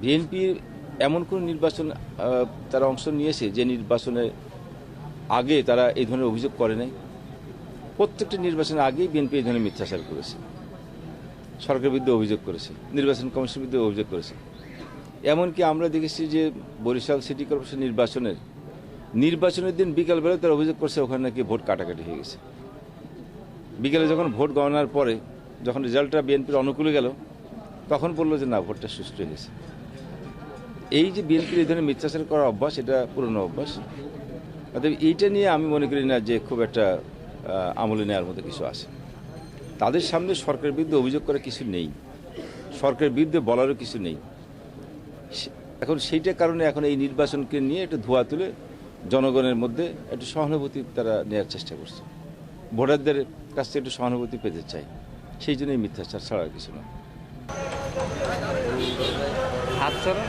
BNP এমন কোন নির্বাচন তারা অংশ নিয়েছে যে নির্বাচনে আগে তারা এই ধরনের অভিযোগ করে নাই? প্রত্যেকটা নির্বাচনের আগেই বিএনপি এই ধরনের মিথ্যাচার করেছে। সরকারের বিরুদ্ধে অভিযোগ করেছে, নির্বাচন কমিশনের বিরুদ্ধে অভিযোগ করেছে। এমনকি আমরা দেখেছি যে বরিশাল সিটি কর্পোরেশন নির্বাচনের নির্বাচনের দিন বিকালবেলায় তারা অভিযোগ করছে ওখানে নাকি ভোট কাটাকাটি হয়ে গেছে। বিকেলে যখন ভোট গণনার পরে যখন রেজাল্টটা বিএনপির অনুকূলে গেল তখন বলল যে, না, ভোটটা সুস্থ হয়ে গেছে এই যে বিএনপির এই ধরনের মিথ্যাচার করার অভ্যাস, এটা পুরনো অভ্যাস। অতএব এইটা নিয়ে আমি মনে করি না যে খুব একটা আমলে নেওয়ার মতো কিছু আছে। তাদের সামনে সরকারের বিরুদ্ধে অভিযোগ করার কিছু নেই। সরকারের বিরুদ্ধে বলারও কিছু নেই। এখন সেইটার কারণে এখন এই নির্বাচনকে নিয়ে একটু ধোয়া তুলে জনগণের মধ্যে একটু সহানুভূতি তারা নেওয়ার চেষ্টা করছে। ভোটারদের কাছ থেকে একটু সহানুভূতি পেতে চাই সেই জন্যই মিথ্যাচার ছাড়া কিছু না হাত সরান